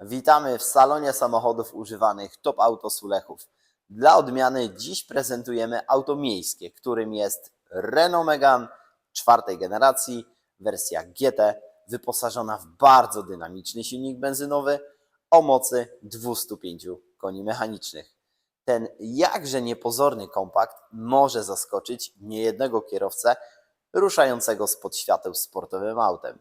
Witamy w salonie samochodów używanych Top Auto Sulechów. Dla odmiany dziś prezentujemy auto miejskie, którym jest Renault Megane czwartej generacji, wersja GT, wyposażona w bardzo dynamiczny silnik benzynowy o mocy 205 koni mechanicznych. Ten jakże niepozorny kompakt może zaskoczyć niejednego kierowcę ruszającego spod świateł sportowym autem.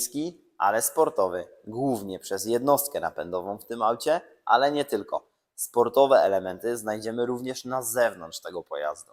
Miejski, ale sportowy, głównie przez jednostkę napędową w tym aucie, ale nie tylko. Sportowe elementy znajdziemy również na zewnątrz tego pojazdu.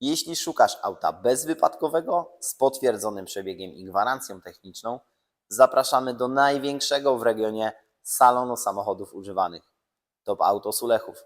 Jeśli szukasz auta bezwypadkowego, z potwierdzonym przebiegiem i gwarancją techniczną, zapraszamy do największego w regionie salonu samochodów używanych Top Auto Sulechów.